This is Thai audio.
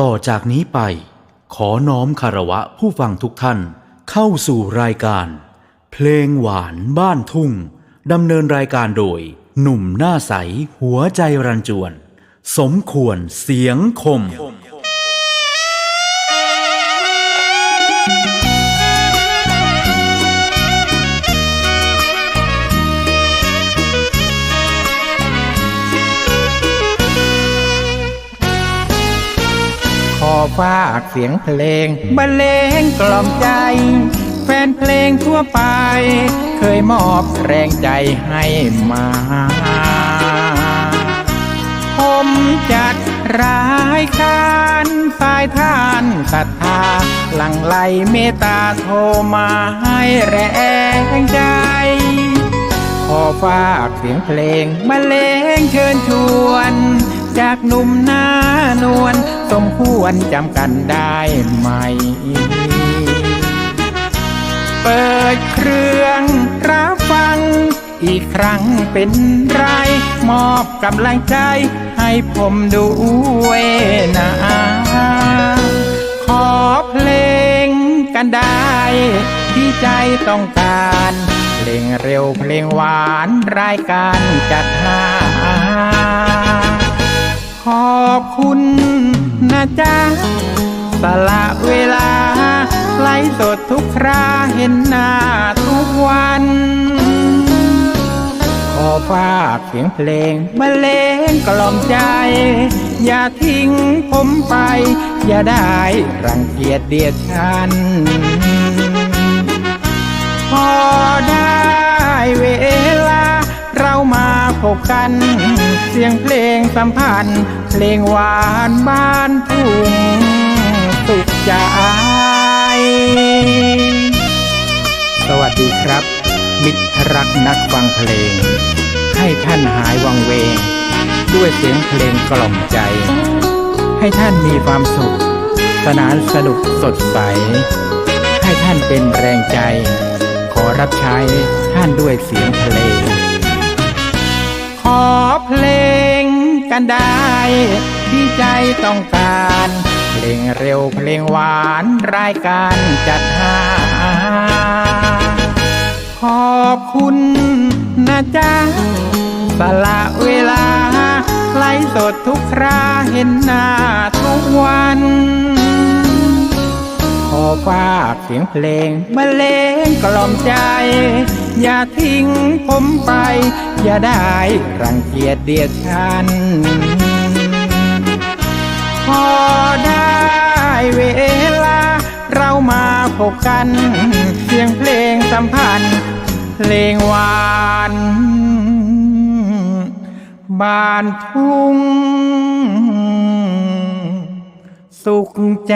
ต่อจากนี้ไป ขอน้อมคารวะผู้ฟังทุกท่านเข้าสู่รายการ เพลงหวานบ้านทุ่งดำเนินรายการโดย หนุ่มหน้าใสหัวใจรันจวน สมควรเสียงคมคม ฝากเสียงเพลงบรรเลงกล่อมใจ แฟนเพลงทั่วไป เคยมอบแรงใจให้มา ผมจัดรายการสายท่านศรัทธา หลังไหลเมตตาโทรมาให้แรงใจขอฝากเสียงเพลงบรรเลงเชิญชวน จากหนุ่มหน้านวล สมควรจำกันได้ไหม เปิดเครื่องรับฟัง อีกครั้งเป็นไรมอบกำลังใจให้ผมด้วยนะขอเพลงกันได้ที่ใจต้องการเพลงเร็วเพลงหวานรายการจัดหาขอบคุณ จ๊ะสละเวลา ไลฟ์สดทุกคราเห็นหน้าทุกวัน ขอฝากเสียงเพลงบรรเลงกล่อมใจ อย่าทิ้งผมไป อย่าได้รังเกียจเดียดฉัน พอได้เวลา พบกัน เสียงเพลงสัมพันธ์ เพลงหวานบ้านทุ่งสุขใจ สวัสดีครับ มิตรรักนักฟังเพลง ให้ท่านหายวังเวง ด้วยเสียงเพลงกล่อมใจ ให้ท่านมีความสุข สนานสนุกสดใส ให้ท่านเป็นแรงใจ ขอรับใช้ท่านด้วยเสียงเพลง ขอเพลงกันได้ที่ใจต้องการ เพลงเร็วเพลงหวานรายการจัดหา ขอบคุณนะจ๊ะสละเวลาไลฟ์สดทุกคราเห็นหน้าทุกวัน ขอฝากเสียงเพลงบรรเลงกล่อมใจ อย่าทิ้งผมไป อย่าได้รังเกียจเดียดฉัน พอได้เวลา เรามาพบกัน เสียงเพลงสัมพันธ์ เพลงหวานบานทุ่งสุขใจ